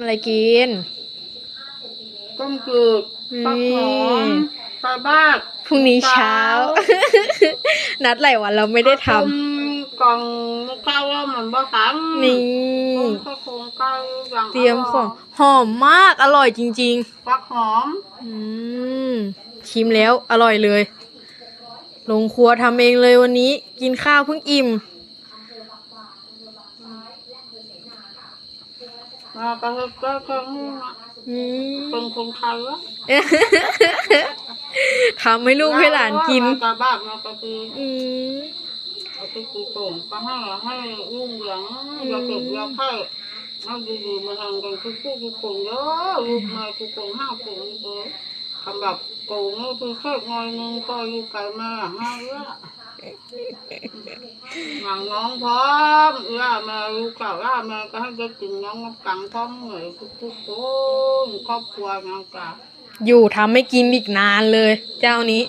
อะไรกิน ต้มจืดฟักหอมปลาบ้าพรุ่งนี้เช้า นัดหลายวันเราไม่ได้ทต้มกล่องเก้าว่าเหมือนบะขังำนี่ต้มข้าวโครงเก้าอย่างเตรียมของหอมมากอร่อยจริงฟักหอมๆอืมชิมแล้วอร่อยเลย ลงครัวทำเองเลยวันนี้ กินข้าวเพิ่งอิ่ม แล้วก็ก็ก็อืมเป็นคนไทยวะทำให้ลูกให้หลานกินปลาบ้าเราก็คืออืมเอาไปกูโป่งก็ให้ให้ลุงเหลืองอย่าเก็บอย่าไข่เอาดีๆมาทำกันคือคู่กูโป่งเยอะลูกมากูโป่งห้าโป่งเออทำแบบโป่งนี่คือแค่งอยนึงก็อยู่ไกลมาห้าเยอะ หนังน้องพร้อมย่ามาลูกสาวล่ามาก็ให้ได้กินน้องกังพร้อมเหนื่อยทุกๆคนครอบครัวน้องกาอยู่ทำไม่กินอีกนานเลย เจ้านี้